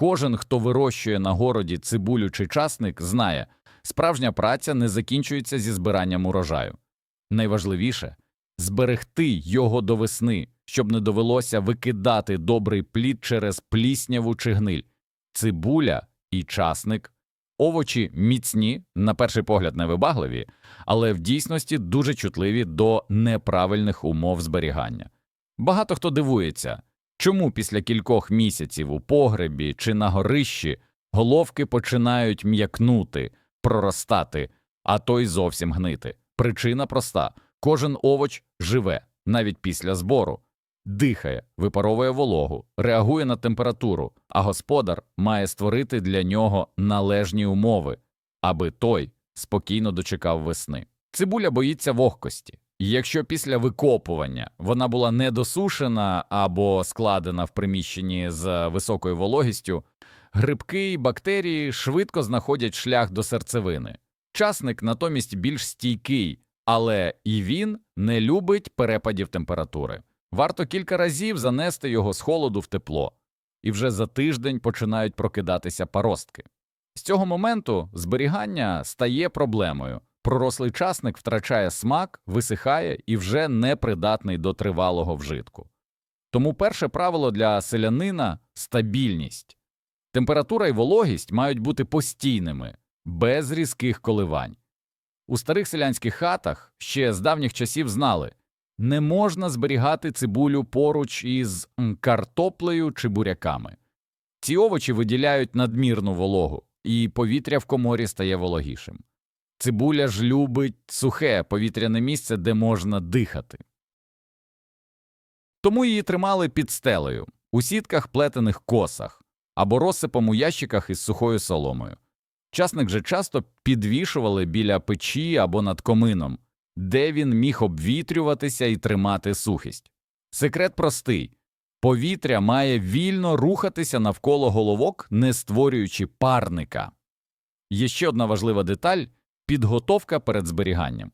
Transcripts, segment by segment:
Кожен, хто вирощує на городі цибулю чи часник, знає, справжня праця не закінчується зі збиранням урожаю. Найважливіше зберегти його до весни, щоб не довелося викидати добрий плід через плісняву чи гниль. Цибуля і часник овочі міцні, на перший погляд невибагливі, але в дійсності дуже чутливі до неправильних умов зберігання. Багато хто дивується, чому після кількох місяців у погребі чи на горищі головки починають м'якнути, проростати, а то й зовсім гнити. Причина проста кожен овоч живе навіть після збору, дихає, випаровує вологу, реагує на температуру, а господар має створити для нього належні умови, аби той спокійно дочекав весни. Цибуля боїться вогкості. Якщо після викопування вона була недосушена або складена в приміщенні з високою вологістю, грибки і бактерії швидко знаходять шлях до серцевини. Часник натомість більш стійкий, але і він не любить перепадів температури. Варто кілька разів занести його з холоду в тепло, і вже за тиждень починають прокидатися паростки. З цього моменту зберігання стає проблемою. Пророслий часник втрачає смак, висихає і вже непридатний до тривалого вжитку. Тому перше правило для селянина стабільність. Температура і вологість мають бути постійними, без різких коливань. У старих селянських хатах ще з давніх часів знали не можна зберігати цибулю поруч із картоплею чи буряками. Ці овочі виділяють надмірну вологу, і повітря в коморі стає вологішим. Цибуля ж любить сухе повітряне місце, де можна дихати. Тому її тримали під стелею, у сітках плетених косах або розсипом у ящиках із сухою соломою. Часник же часто підвішували біля печі або над комином, де він міг обвітрюватися і тримати сухість. Секрет простий повітря має вільно рухатися навколо головок, не створюючи парника. Є ще одна важлива деталь підготовка перед зберіганням.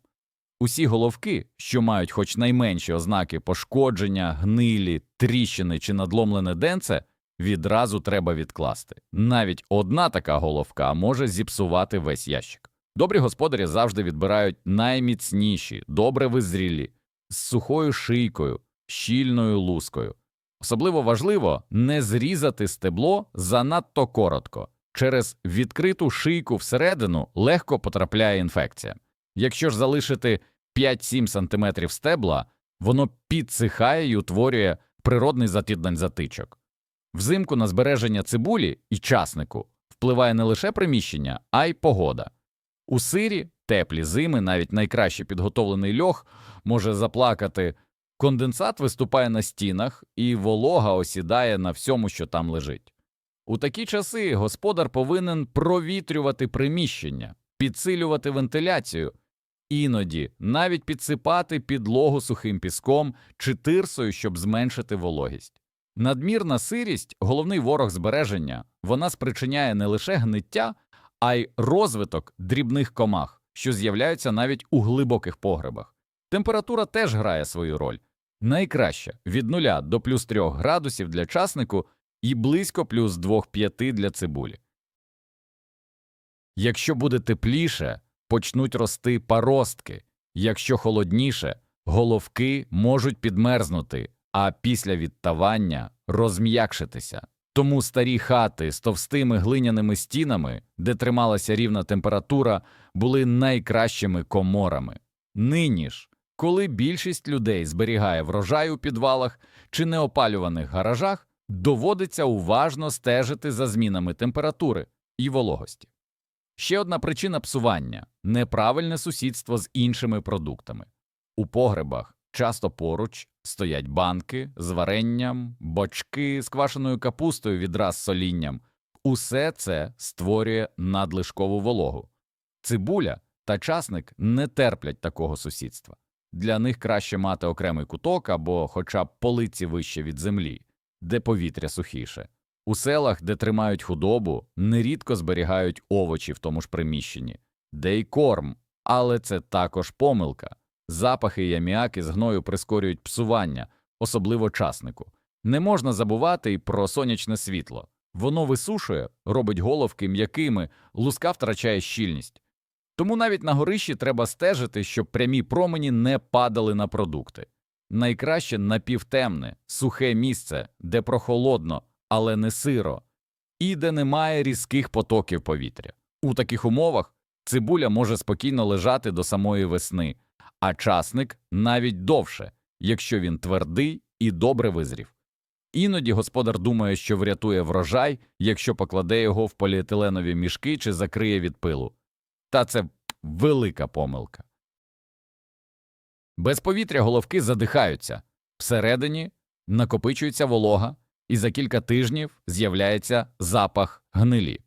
Усі головки, що мають хоч найменші ознаки пошкодження, гнилі, тріщини чи надломлене денце, відразу треба відкласти. Навіть одна така головка може зіпсувати весь ящик. Добрі господарі завжди відбирають найміцніші, добре визрілі, з сухою шийкою, щільною лускою. Особливо важливо не зрізати стебло занадто коротко. Через відкриту шийку всередину легко потрапляє інфекція. Якщо ж залишити 5-7 см стебла, воно підсихає і утворює природний затіднень затичок. Взимку на збереження цибулі і часнику впливає не лише приміщення, а й погода. У сирі теплі зими, навіть найкраще підготовлений льох може заплакати. Конденсат виступає на стінах, і волога осідає на всьому, що там лежить. У такі часи господар повинен провітрювати приміщення, підсилювати вентиляцію, іноді навіть підсипати підлогу сухим піском чи тирсою, щоб зменшити вологість. Надмірна сирість головний ворог збереження, вона спричиняє не лише гниття, а й розвиток дрібних комах, що з'являються навіть у глибоких погребах. Температура теж грає свою роль. Найкраще від 0 до плюс 3 градусів для часнику і близько плюс 2-5 для цибулі. Якщо буде тепліше, почнуть рости паростки, якщо холодніше, головки можуть підмерзнути, а після відтавання розм'якшитися. Тому старі хати з товстими глиняними стінами, де трималася рівна температура, були найкращими коморами. Нині ж, коли більшість людей зберігає врожай у підвалах чи неопалюваних гаражах, доводиться уважно стежити за змінами температури і вологості. Ще одна причина псування неправильне сусідство з іншими продуктами. У погребах часто поруч стоять банки з варенням, бочки з квашеною капустою відраз солінням. Усе це створює надлишкову вологу. Цибуля та часник не терплять такого сусідства. Для них краще мати окремий куток або хоча б полиці вище від землі, де повітря сухіше. У селах, де тримають худобу, нерідко зберігають овочі в тому ж приміщенні, де й корм, але це також помилка. Запахи і аміаки з гною прискорюють псування, особливо часнику. Не можна забувати й про сонячне світло. Воно висушує, робить головки м'якими, луска втрачає щільність. Тому навіть на горищі треба стежити, щоб прямі промені не падали на продукти. Найкраще напівтемне, сухе місце, де прохолодно, але не сиро, і де немає різких потоків повітря. У таких умовах цибуля може спокійно лежати до самої весни, а часник навіть довше, якщо він твердий і добре визрів. Іноді господар думає, що врятує врожай, якщо покладе його в поліетиленові мішки чи закриє від пилу. Та це велика помилка. Без повітря головки задихаються, всередині накопичується волога, і за кілька тижнів з'являється запах гнилі.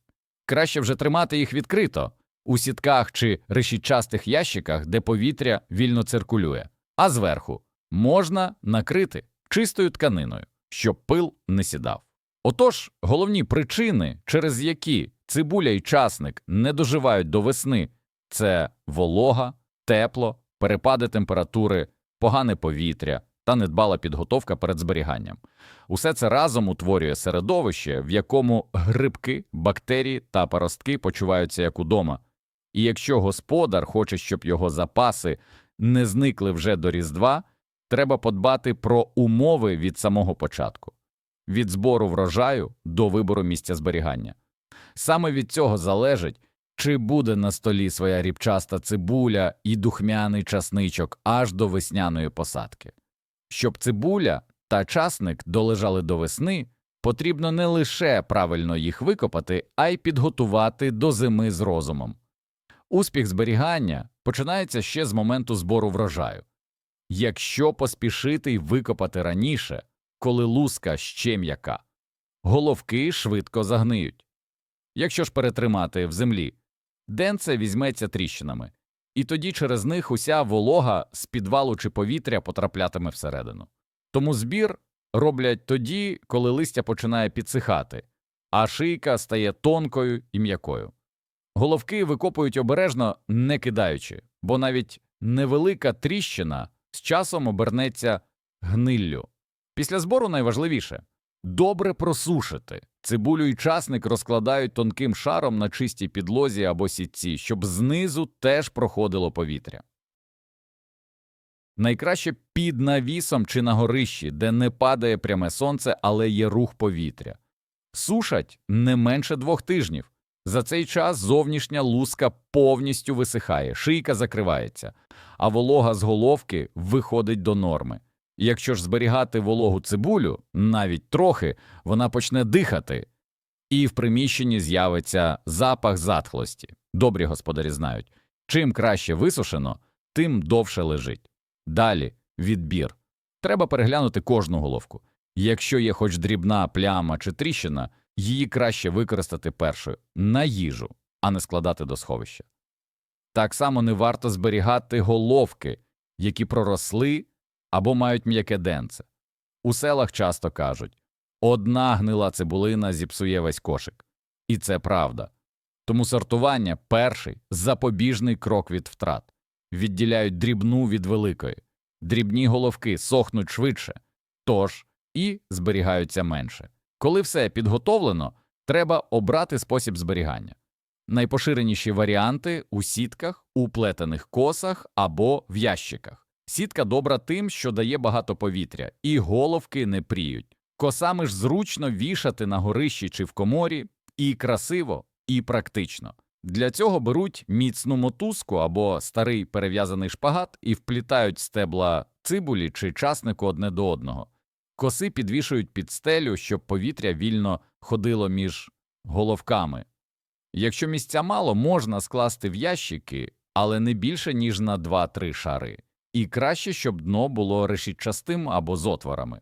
Краще вже тримати їх відкрито у сітках чи решітчастих ящиках, де повітря вільно циркулює, а зверху можна накрити чистою тканиною, щоб пил не сідав. Отож, головні причини, через які цибуля і часник не доживають до весни, це волога, тепло, перепади температури, погане повітря та недбала підготовка перед зберіганням. Усе це разом утворює середовище, в якому грибки, бактерії та паростки почуваються як удома. І якщо господар хоче, щоб його запаси не зникли вже до Різдва, треба подбати про умови від самого початку від збору врожаю до вибору місця зберігання. Саме від цього залежить, чи буде на столі своя рібчаста цибуля і духмяний часничок аж до весняної посадки. Щоб цибуля та часник долежали до весни, потрібно не лише правильно їх викопати, а й підготувати до зими з розумом. Успіх зберігання починається ще з моменту збору врожаю. Якщо поспішити й викопати раніше, коли луска ще м'яка, головки швидко загниють. Якщо ж перетримати в землі, денце візьметься тріщинами, і тоді через них уся волога з підвалу чи повітря потраплятиме всередину. Тому збір роблять тоді, коли листя починає підсихати, а шийка стає тонкою і м'якою. Головки викопують обережно, не кидаючи, бо навіть невелика тріщина з часом обернеться гниллю. Після збору найважливіше добре просушити. Цибулю і часник розкладають тонким шаром на чистій підлозі або сітці, щоб знизу теж проходило повітря. Найкраще під навісом чи на горищі, де не падає пряме сонце, але є рух повітря. Сушать не менше двох тижнів. За цей час зовнішня луска повністю висихає, шийка закривається, а волога з головки виходить до норми. Якщо ж зберігати вологу цибулю, навіть трохи, вона почне дихати, і в приміщенні з'явиться запах затхлості. Добрі господарі знають, чим краще висушено, тим довше лежить. Далі відбір. Треба переглянути кожну головку. Якщо є хоч дрібна пляма чи тріщина, її краще використати першою на їжу, а не складати до сховища. Так само не варто зберігати головки, які проросли або мають м'яке денце. У селах часто кажуть одна гнила цибулина зіпсує весь кошик. І це правда. Тому сортування перший запобіжний крок від втрат, відділяють дрібну від великої, дрібні головки сохнуть швидше, тож і зберігаються менше. Коли все підготовлено, треба обрати спосіб зберігання. Найпоширеніші варіанти у сітках, у плетених косах або в ящиках. Сітка добра тим, що дає багато повітря, і головки не пріють. Косами ж зручно вішати на горищі чи в коморі, і красиво, і практично. Для цього беруть міцну мотузку або старий перев'язаний шпагат і вплітають стебла цибулі чи часнику одне до одного. Коси підвішують під стелю, щоб повітря вільно ходило між головками. Якщо місця мало, можна скласти в ящики, але не більше, ніж на 2-3 шари. І краще, щоб дно було решітчастим або з отворами.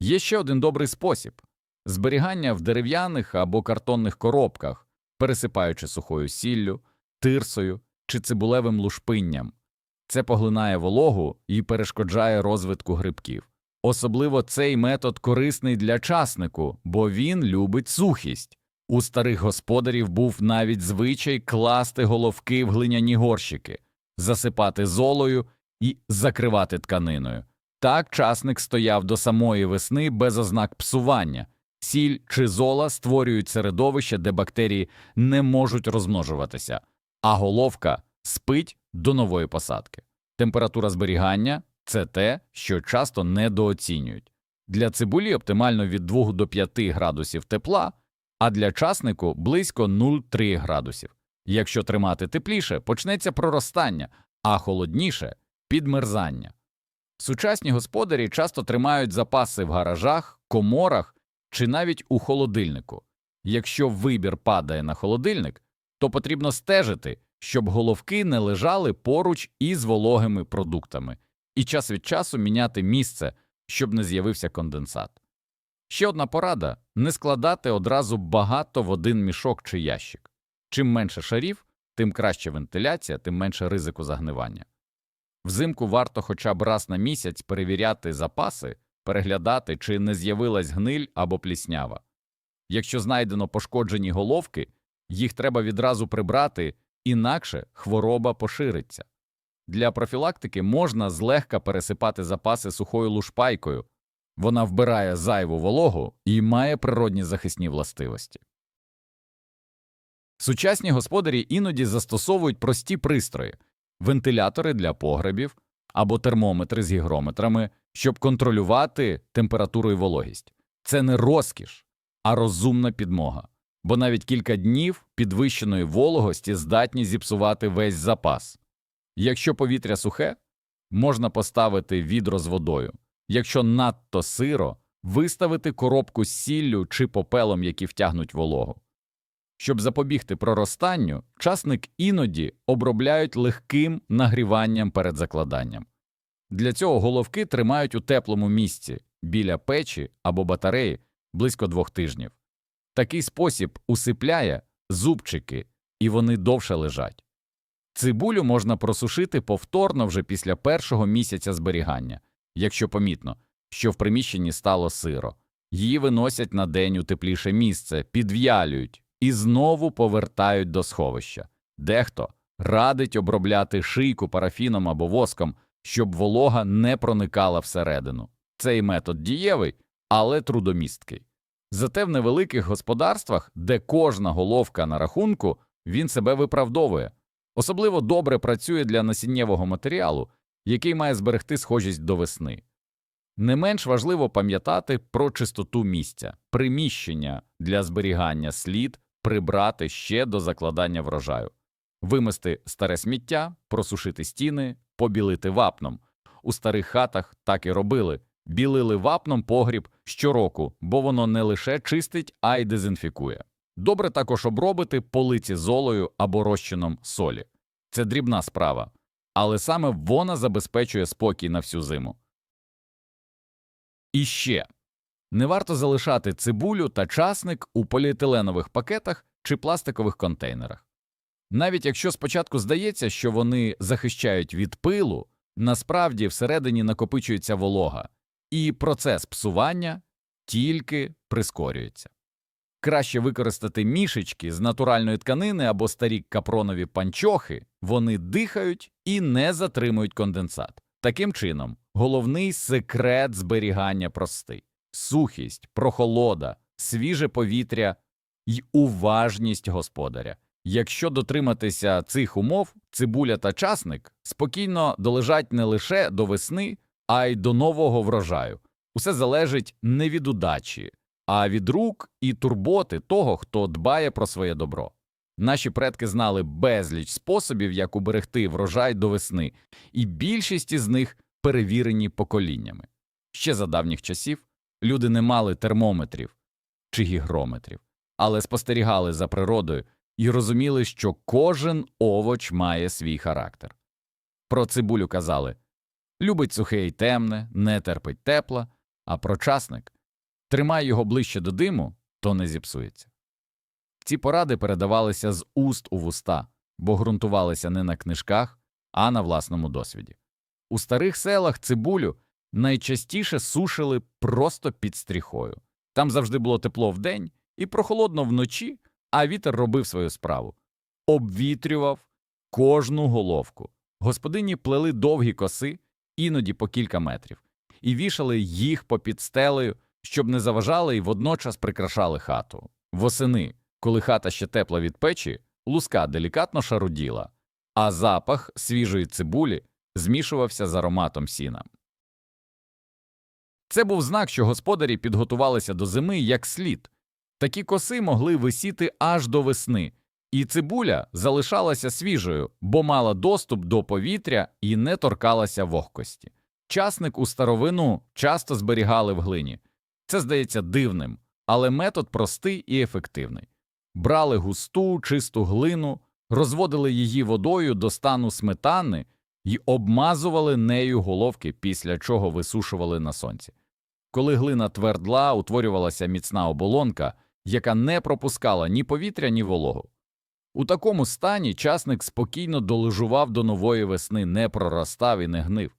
Є ще один добрий спосіб зберігання в дерев'яних або картонних коробках, пересипаючи сухою сіллю, тирсою чи цибулевим лушпинням. Це поглинає вологу і перешкоджає розвитку грибків. Особливо цей метод корисний для часнику, бо він любить сухість. У старих господарів був навіть звичай класти головки в глиняні горщики, засипати золою і закривати тканиною. Так часник стояв до самої весни без ознак псування, сіль чи зола створюють середовище, де бактерії не можуть розмножуватися, а головка спить до нової посадки. Температура зберігання це те, що часто недооцінюють. Для цибулі оптимально від 2 до 5 градусів тепла, а для часнику близько 0,3 градусів. Якщо тримати тепліше, почнеться проростання, а холодніше підмерзання. Сучасні господарі часто тримають запаси в гаражах, коморах чи навіть у холодильнику. Якщо вибір падає на холодильник, то потрібно стежити, щоб головки не лежали поруч із вологими продуктами, і час від часу міняти місце, щоб не з'явився конденсат. Ще одна порада не складати одразу багато в один мішок чи ящик. Чим менше шарів, тим краще вентиляція, тим менше ризику загнивання. Взимку варто хоча б раз на місяць перевіряти запаси, переглядати, чи не з'явилась гниль або пліснява. Якщо знайдено пошкоджені головки, їх треба відразу прибрати, інакше хвороба пошириться. Для профілактики можна злегка пересипати запаси сухою лушпайкою, вона вбирає зайву вологу і має природні захисні властивості. Сучасні господарі іноді застосовують прості пристрої вентилятори для погребів або термометри з гігрометрами, щоб контролювати температуру і вологість. Це не розкіш, а розумна підмога, бо навіть кілька днів підвищеної вологості здатні зіпсувати весь запас. Якщо повітря сухе, можна поставити відро з водою. Якщо надто сиро, виставити коробку з сіллю чи попелом, які втягнуть вологу. Щоб запобігти проростанню, часник іноді обробляють легким нагріванням перед закладанням. Для цього головки тримають у теплому місці біля печі або батареї близько двох тижнів. Такий спосіб усипляє зубчики, і вони довше лежать. Цибулю можна просушити повторно вже після першого місяця зберігання, якщо помітно, що в приміщенні стало сиро. Її виносять на день у тепліше місце, підв'ялюють і знову повертають до сховища. Дехто радить обробляти шийку парафіном або воском, щоб волога не проникала всередину. Цей метод дієвий, але трудомісткий. Зате в невеликих господарствах, де кожна головка на рахунку, він себе виправдовує. Особливо добре працює для насіннєвого матеріалу, який має зберегти схожість до весни. Не менш важливо пам'ятати про чистоту місця, приміщення для зберігання слід прибрати ще до закладання врожаю, вимести старе сміття, просушити стіни, побілити вапном. У старих хатах так і робили білили вапном погріб щороку, бо воно не лише чистить, а й дезінфікує. Добре також обробити полиці золою або розчином солі. Це дрібна справа, але саме вона забезпечує спокій на всю зиму. І ще не варто залишати цибулю та часник у поліетиленових пакетах чи пластикових контейнерах. Навіть якщо спочатку здається, що вони захищають від пилу, насправді всередині накопичується волога, і процес псування тільки прискорюється. Краще використати мішечки з натуральної тканини або старі капронові панчохи, вони дихають і не затримують конденсат. Таким чином, головний секрет зберігання простий сухість, прохолода, свіже повітря й уважність господаря. Якщо дотриматися цих умов, цибуля та часник спокійно долежать не лише до весни, а й до нового врожаю. Усе залежить не від удачі, а від рук і турботи того, хто дбає про своє добро. Наші предки знали безліч способів, як уберегти врожай до весни, і більшість із них перевірені поколіннями. Ще за давніх часів люди не мали термометрів чи гігрометрів, але спостерігали за природою і розуміли, що кожен овоч має свій характер. Про цибулю казали любить сухе і темне, не терпить тепла, а про часник тримай його ближче до диму, то не зіпсується. Ці поради передавалися з уст у вуста, бо ґрунтувалися не на книжках, а на власному досвіді. У старих селах цибулю найчастіше сушили просто під стріхою. Там завжди було тепло вдень і прохолодно вночі, а вітер робив свою справу. Обвітрював кожну головку. Господині плели довгі коси, іноді по кілька метрів, і вішали їх попід стелею, щоб не заважали і водночас прикрашали хату. Восени, коли хата ще тепла від печі, луска делікатно шаруділа, а запах свіжої цибулі змішувався з ароматом сіна. Це був знак, що господарі підготувалися до зими як слід. Такі коси могли висіти аж до весни, і цибуля залишалася свіжою, бо мала доступ до повітря і не торкалася вогкості. Часник у старовину часто зберігали в глині. Це здається дивним, але метод простий і ефективний. Брали густу, чисту глину, розводили її водою до стану сметани і обмазували нею головки, після чого висушували на сонці. Коли глина твердла, утворювалася міцна оболонка, яка не пропускала ні повітря, ні вологу. У такому стані часник спокійно долежував до нової весни, не проростав і не гнив.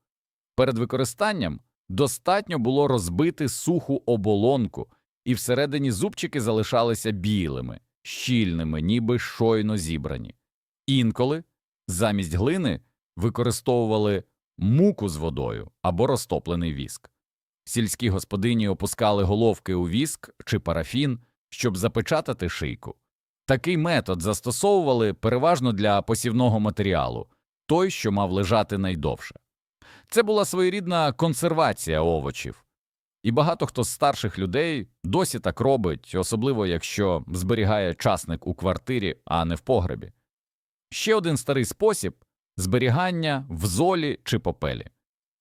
Перед використанням достатньо було розбити суху оболонку, і всередині зубчики залишалися білими, щільними, ніби щойно зібрані. Інколи замість глини використовували муку з водою або розтоплений віск. Сільські господині опускали головки у віск чи парафін, щоб запечатати шийку. Такий метод застосовували переважно для посівного матеріалу, той, що мав лежати найдовше. Це була своєрідна консервація овочів. І багато хто з старших людей досі так робить, особливо якщо зберігає часник у квартирі, а не в погребі. Ще один старий спосіб зберігання в золі чи попелі.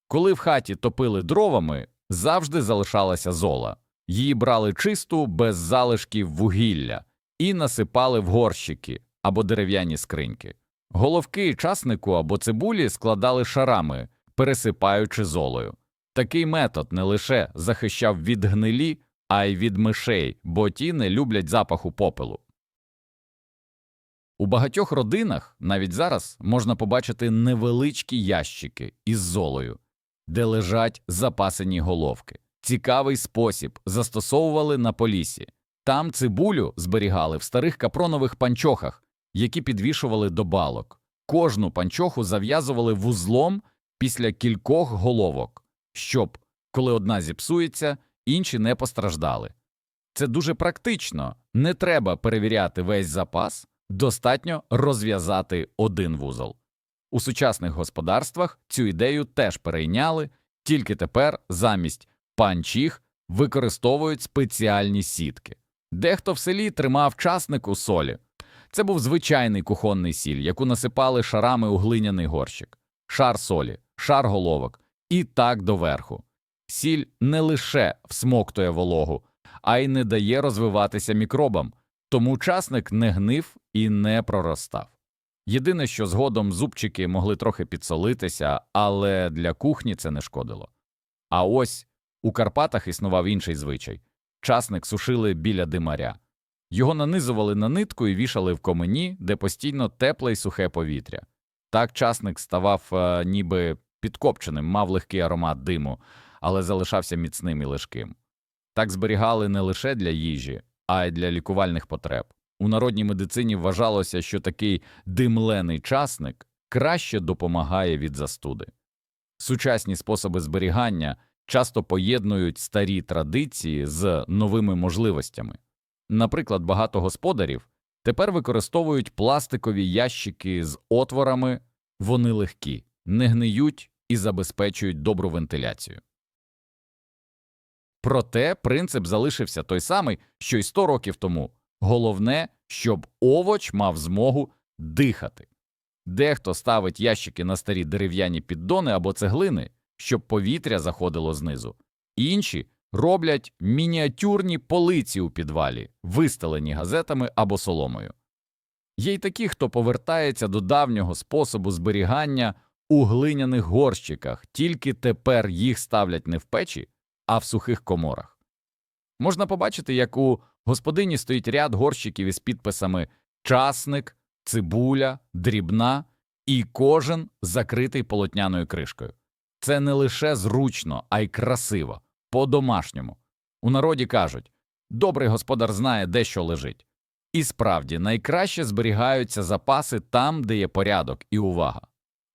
Коли в хаті топили дровами, завжди залишалася зола. Її брали чисту, без залишків вугілля, і насипали в горщики або дерев'яні скриньки. Головки часнику або цибулі складали шарами, пересипаючи золою. Такий метод не лише захищав від гнилі, а й від мишей, бо ті не люблять запаху попелу. У багатьох родинах навіть зараз можна побачити невеличкі ящики із золою, де лежать запасені головки. Цікавий спосіб застосовували на полісі. Там цибулю зберігали в старих капронових панчохах, які підвішували до балок. Кожну панчоху зав'язували вузлом після кількох головок, щоб, коли одна зіпсується, інші не постраждали. Це дуже практично, не треба перевіряти весь запас, достатньо розв'язати один вузол. У сучасних господарствах цю ідею теж перейняли, тільки тепер замість панчіх використовують спеціальні сітки. Дехто в селі тримав часник у солі. Це був звичайний кухонний сіль, яку насипали шарами у глиняний горщик, шар солі, шар головок і так доверху. Сіль не лише всмоктує вологу, а й не дає розвиватися мікробам, тому часник не гнив і не проростав. Єдине, що згодом зубчики могли трохи підсолитися, але для кухні це не шкодило. А ось у Карпатах існував інший звичай часник сушили біля димаря. Його нанизували на нитку і вішали в комені, де постійно тепле й сухе повітря. Так часник ставав е, ніби підкопченим, мав легкий аромат диму, але залишався міцним і лежким. Так зберігали не лише для їжі, а й для лікувальних потреб. У народній медицині вважалося, що такий димлений часник краще допомагає від застуди. Сучасні способи зберігання часто поєднують старі традиції з новими можливостями. Наприклад, багато господарів тепер використовують пластикові ящики з отворами, вони легкі, не гниють і забезпечують добру вентиляцію. Проте принцип залишився той самий, що й 100 років тому головне, щоб овоч мав змогу дихати. Дехто ставить ящики на старі дерев'яні піддони або цеглини, щоб повітря заходило знизу, інші роблять мініатюрні полиці у підвалі, вистелені газетами або соломою. Є й такі, хто повертається до давнього способу зберігання у глиняних горщиках, тільки тепер їх ставлять не в печі, а в сухих коморах. Можна побачити, як у господині стоїть ряд горщиків із підписами часник, цибуля, дрібна, і кожен закритий полотняною кришкою. Це не лише зручно, а й красиво, по-домашньому. У народі кажуть добрий господар знає, де що лежить. І справді найкраще зберігаються запаси там, де є порядок і увага.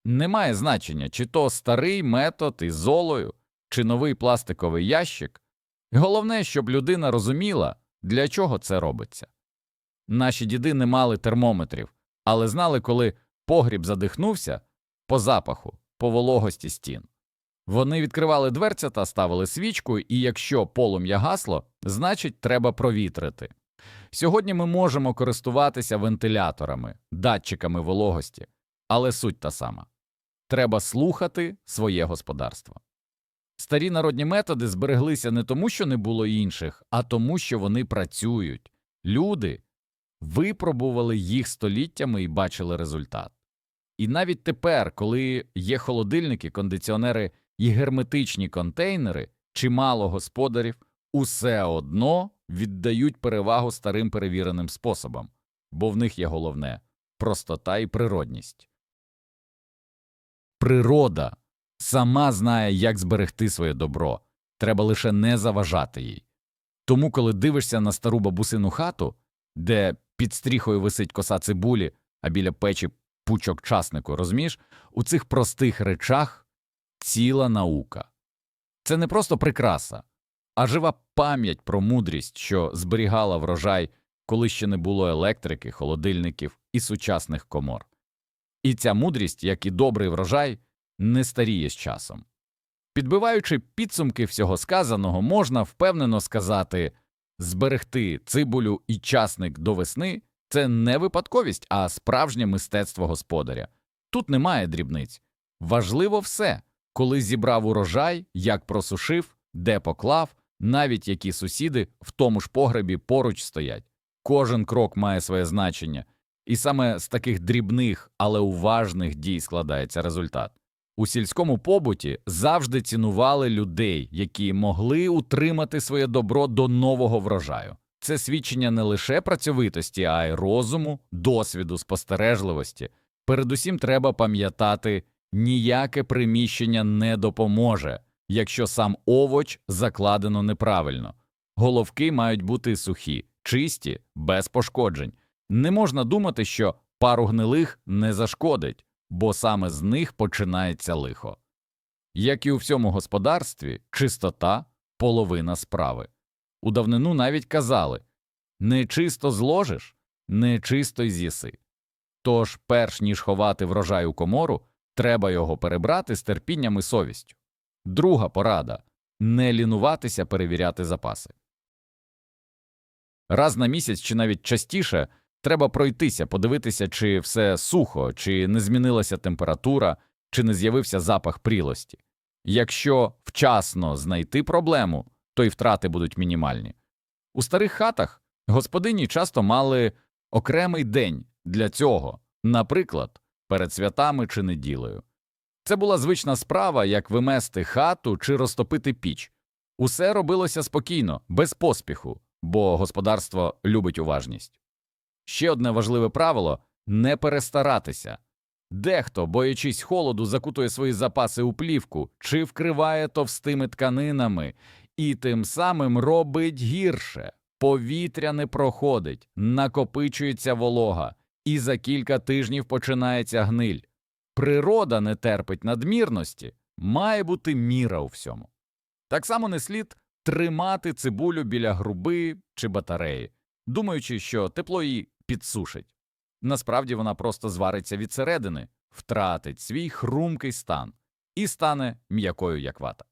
Немає значення, чи то старий метод із золою, чи новий пластиковий ящик. Головне, щоб людина розуміла, для чого це робиться. Наші діди не мали термометрів, але знали, коли погріб задихнувся по запаху, по вологості стін. Вони відкривали дверця та ставили свічку, і якщо полум'я гасло, значить треба провітрити. Сьогодні ми можемо користуватися вентиляторами, датчиками вологості, але суть та сама треба слухати своє господарство. Старі народні методи збереглися не тому, що не було інших, а тому, що вони працюють. Люди випробували їх століттями і бачили результат. І навіть тепер, коли є холодильники, кондиціонери і герметичні контейнери, чимало господарів усе одно віддають перевагу старим перевіреним способам, бо в них є головне простота і природність. Природа сама знає, як зберегти своє добро, треба лише не заважати їй. Тому, коли дивишся на стару бабусину хату, де під стріхою висить коса цибулі, а біля печі пучок часнику, розумієш, у цих простих речах ціла наука. Це не просто прикраса, а жива пам'ять про мудрість, що зберігала врожай, коли ще не було електрики, холодильників і сучасних комор. І ця мудрість, як і добрий врожай, не старіє з часом. Підбиваючи підсумки всього сказаного, можна впевнено сказати зберегти цибулю і часник до весни це не випадковість, а справжнє мистецтво господаря. Тут немає дрібниць. Важливо все, коли зібрав урожай, як просушив, де поклав, навіть які сусіди в тому ж погребі поруч стоять. Кожен крок має своє значення, і саме з таких дрібних, але уважних дій складається результат. У сільському побуті завжди цінували людей, які могли утримати своє добро до нового врожаю. Це свідчення не лише працьовитості, а й розуму, досвіду, спостережливості. Передусім треба пам'ятати, ніяке приміщення не допоможе, якщо сам овоч закладено неправильно. Головки мають бути сухі, чисті, без пошкоджень. Не можна думати, що пару гнилих не зашкодить, бо саме з них починається лихо. Як і у всьому господарстві, чистота половина справи. У давнину навіть казали не чисто зложиш, не чисто й з'їси. Тож, перш ніж ховати врожай у комору, треба його перебрати з терпінням і совістю. Друга порада не лінуватися перевіряти запаси. Раз на місяць чи навіть частіше треба пройтися, подивитися, чи все сухо, чи не змінилася температура, чи не з'явився запах прілості. Якщо вчасно знайти проблему, то й втрати будуть мінімальні. У старих хатах господині часто мали окремий день для цього, наприклад, перед святами чи неділею. Це була звична справа, як вимести хату чи розтопити піч. Усе робилося спокійно, без поспіху, бо господарство любить уважність. Ще одне важливе правило не перестаратися. Дехто, боячись холоду, закутує свої запаси у плівку чи вкриває товстими тканинами, і тим самим робить гірше. Повітря не проходить, накопичується волога, і за кілька тижнів починається гниль. Природа не терпить надмірності, має бути міра у всьому. Так само не слід тримати цибулю біля груби чи батареї, думаючи, що тепло її підсушить. Насправді вона просто звариться від середини, втратить свій хрумкий стан і стане м'якою як вата.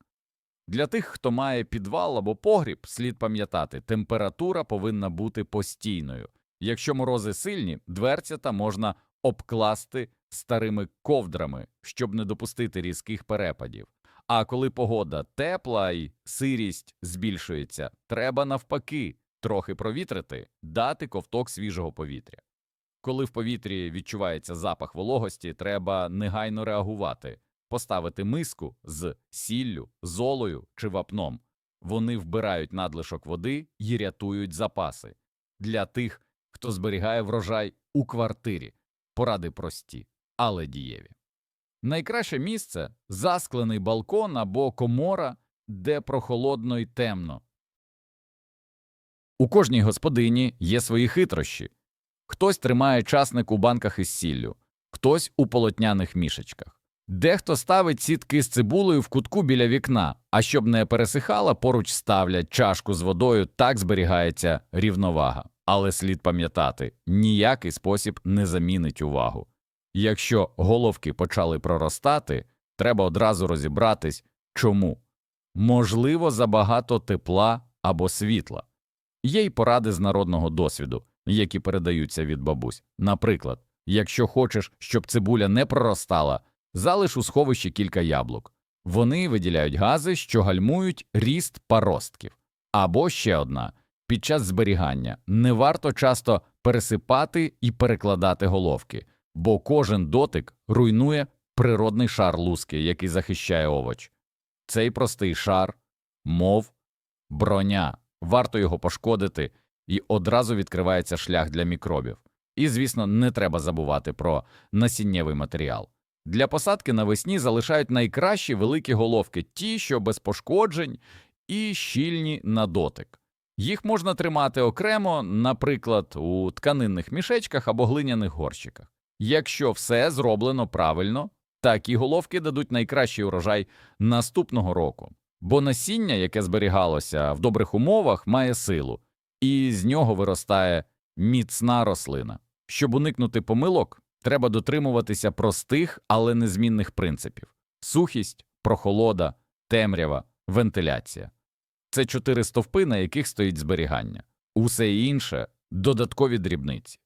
Для тих, хто має підвал або погріб, слід пам'ятати, температура повинна бути постійною. Якщо морози сильні, дверцята можна обкласти старими ковдрами, щоб не допустити різких перепадів. А коли погода тепла і сирість збільшується, треба навпаки трохи провітрити, дати ковток свіжого повітря. Коли в повітрі відчувається запах вологості, треба негайно реагувати, поставити миску з сіллю, золою чи вапном. Вони вбирають надлишок води і рятують запаси. Для тих, хто зберігає врожай у квартирі, поради прості, але дієві. Найкраще місце засклений балкон або комора, де прохолодно й темно. У кожній господині є свої хитрощі. Хтось тримає часник у банках із сіллю, хтось у полотняних мішечках. Дехто ставить сітки з цибулею в кутку біля вікна, а щоб не пересихала, поруч ставлять чашку з водою, так зберігається рівновага. Але слід пам'ятати, ніякий спосіб не замінить увагу. Якщо головки почали проростати, треба одразу розібратись, чому. Можливо, забагато тепла або світла. Є й поради з народного досвіду, які передаються від бабусь. Наприклад, якщо хочеш, щоб цибуля не проростала, залиш у сховищі кілька яблук. Вони виділяють гази, що гальмують ріст паростків. Або ще одна під час зберігання не варто часто пересипати і перекладати головки, бо кожен дотик руйнує природний шар луски, який захищає овоч. Цей простий шар, мов броня, варто його пошкодити, і одразу відкривається шлях для мікробів. І, звісно, не треба забувати про насіннєвий матеріал. Для посадки навесні залишають найкращі великі головки, ті, що без пошкоджень і щільні на дотик. Їх можна тримати окремо, наприклад, у тканинних мішечках або глиняних горщиках. Якщо все зроблено правильно, такі головки дадуть найкращий урожай наступного року. Бо насіння, яке зберігалося в добрих умовах, має силу, і з нього виростає міцна рослина. Щоб уникнути помилок, треба дотримуватися простих, але незмінних принципів: сухість, прохолода, темрява, вентиляція. Це чотири стовпи, на яких стоїть зберігання, усе інше додаткові дрібниці.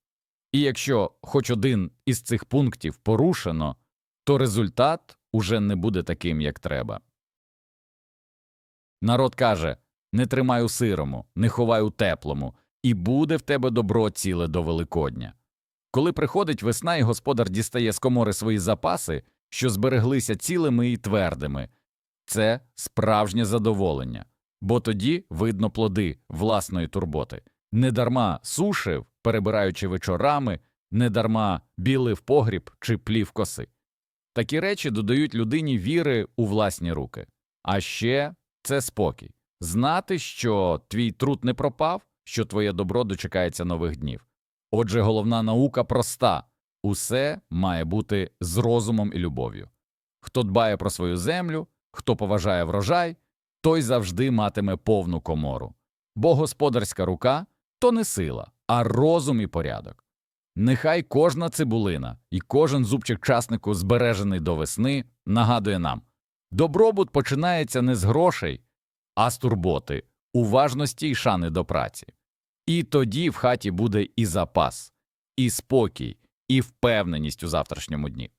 І якщо хоч один із цих пунктів порушено, то результат уже не буде таким, як треба. Народ каже не тримай у сирому, не ховай у теплому, і буде в тебе добро ціле до Великодня. Коли приходить весна і господар дістає з комори свої запаси, що збереглися цілими і твердими, це справжнє задоволення, бо тоді видно плоди власної турботи. Недарма сушив, перебираючи вечорами, недарма білив погріб чи плів коси. Такі речі додають людині віри у власні руки. А ще це спокій. Знати, що твій труд не пропав, що твоє добро дочекається нових днів. Отже, головна наука проста усе має бути з розумом і любов'ю. Хто дбає про свою землю, хто поважає врожай, той завжди матиме повну комору. Бо господарська рука то не сила, а розум і порядок. Нехай кожна цибулина і кожен зубчик часнику, збережений до весни, нагадує нам добробут починається не з грошей, а з турботи, уважності й шани до праці. І тоді в хаті буде і запас, і спокій, і впевненість у завтрашньому дні.